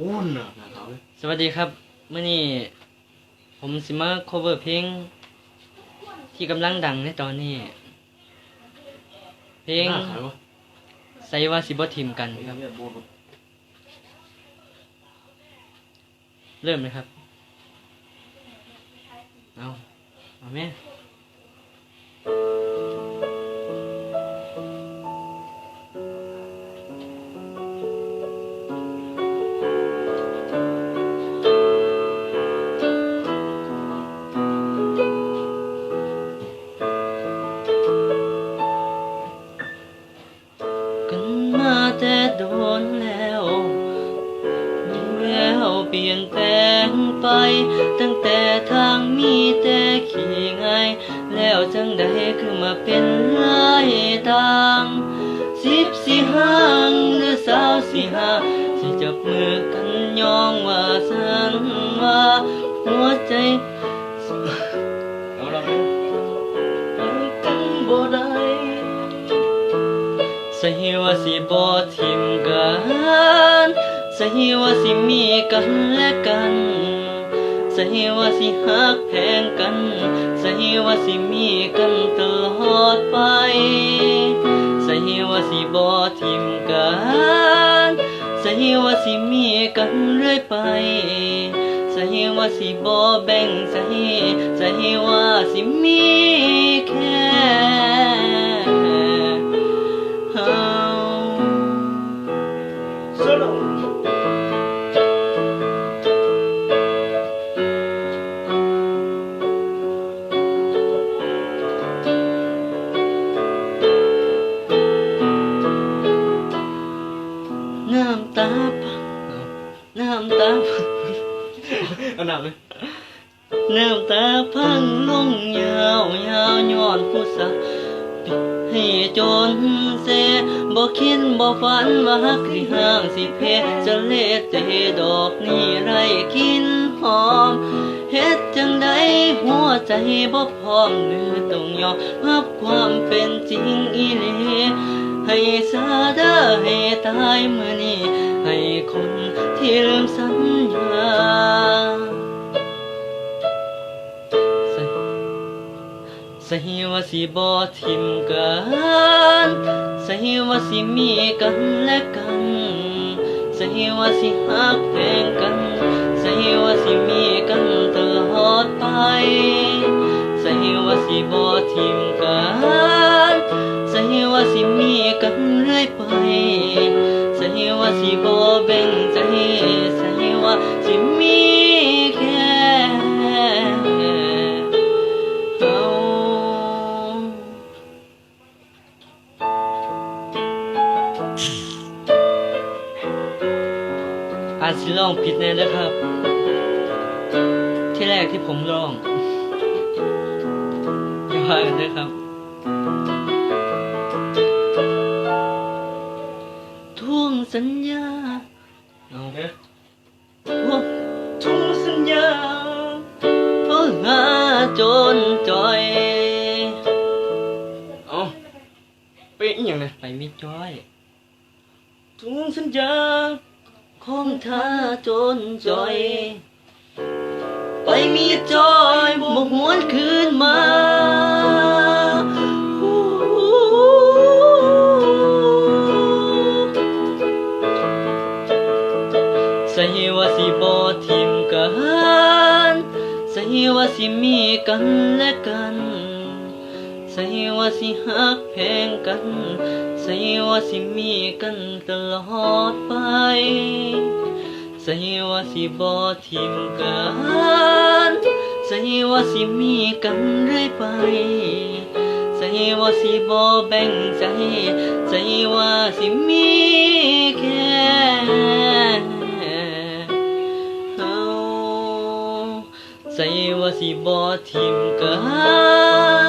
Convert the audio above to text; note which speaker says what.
Speaker 1: อ้วนอะหน้าขาวเลย
Speaker 2: สวัสดีครับเมื่อนี้ผมสิมา cover เพลงที่กำลังดังในตอนนี้ เพลง
Speaker 1: หน้าขายวะ
Speaker 2: ใส่ว่าสิบ่ทิมกัน
Speaker 1: ไอ้
Speaker 2: ครับ
Speaker 1: เนี่ยโบน
Speaker 2: เริ่มเลยครับ เอาเอาแม่ ปลี่ยนแปลงไป ตั้งแต่ทางมีแต่ขี่ไงายแล้วจังใดคือมาเป็นหลายทางสิบสี่ห้างหรือสาวสี่ห้าสิจับมือกันยองว่าสันว่าหัวใจ
Speaker 1: เอาละไหม
Speaker 2: กันบ่ได้ใสหิว่าสิบ่ทิมกัน สหิว่าสิมีกันและกันสหิว่าสิฮักแพงกันสหิว่าสิมีกันตลอดไปสหิว่าสิบ่ทิมกันสหิว่าสิมีกันเรื่อยไปสหิว่าสิบ่แบ่งสหิสหิว่าสิมีแค่ เอา
Speaker 1: หนักเลย
Speaker 2: น้ำตาพังลงยาวยาวย้อนผู้สาให้จนเสบ่คิดบ่ฝันว่าฮักสิห่างสิเพจะเลเตดอกนี่ไรกินหอมเฮ็ดจังใดหัวใจบ่พร้อมหรือต้องยอมรับความเป็นจริงอีหลีให้สาดาให้ตายเมื่อนี้ให้คน ที่ลืมสัญญาส่ใส่ว่าสิบ่ทิมกันใส่ว่าสิมีกันและกันใส่ว่าสิฮักแพงกันใส่ว่าสิมีกันตลอดไปใส่ว่าสิบ่ทิมกันสหิว่าสิมีกันเรื่อยไปสหิว่าสิบ จสิร้องผิดแน่เด้อครับ ที่แรกที่ผมร้องอย่าว่ากันเด้อครับทวงสัญญาเอา
Speaker 1: เนี่ย
Speaker 2: ทวงทวงสัญญาเพื่อหาจนจอย
Speaker 1: เอาเป็นอีหยังเนี่ย
Speaker 2: ไปไม่จอยทวงสัญญา ของท่าจนจอย ไปมีจอยบ่หวนคืนมาใส่ว่าสิบ่ทิมกันใส่ว่าสิมีกันและกัน ใส่ว่าสิฮักแพงกัน ใส่ว่าสิมีกันตลอดไป ใส่ว่าสิบ่ทิมกัน ใส่ว่าสิมีกันเรื่อยไป ใส่ว่าสิบ่แบ่งใจ ใส่ว่าสิมีแค่ใส่ว่าสิบ่ทิมกัน